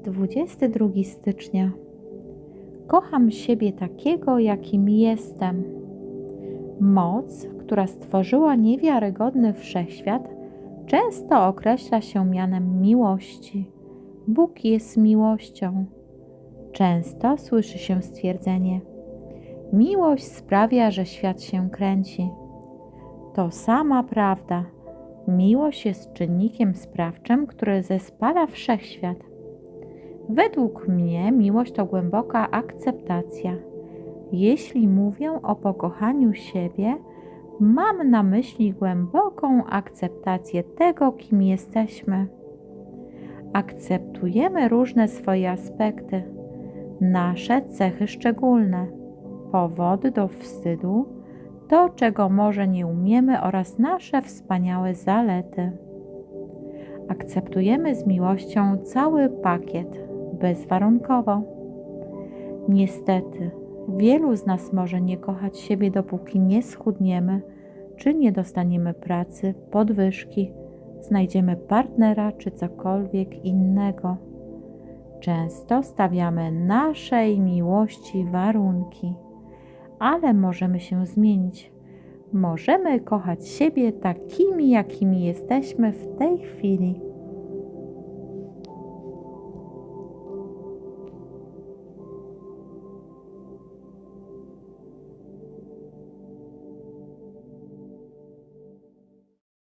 22 stycznia. Kocham siebie takiego, jakim jestem. Moc, która stworzyła niewiarygodny wszechświat, często określa się mianem miłości. Bóg jest miłością. Często słyszy się stwierdzenie: Miłość sprawia, że świat się kręci. To sama prawda. Miłość jest czynnikiem sprawczym, który zespala wszechświat. Według mnie miłość to głęboka akceptacja. Jeśli mówię o pokochaniu siebie, mam na myśli głęboką akceptację tego, kim jesteśmy. Akceptujemy różne swoje aspekty, nasze cechy szczególne, powody do wstydu, to, czego może nie umiemy oraz nasze wspaniałe zalety. Akceptujemy z miłością cały pakiet, bezwarunkowo. Niestety, wielu z nas może nie kochać siebie, dopóki nie schudniemy, czy nie dostaniemy pracy, podwyżki, znajdziemy partnera czy cokolwiek innego. Często stawiamy naszej miłości warunki, ale możemy się zmienić. Możemy kochać siebie takimi, jakimi jesteśmy w tej chwili.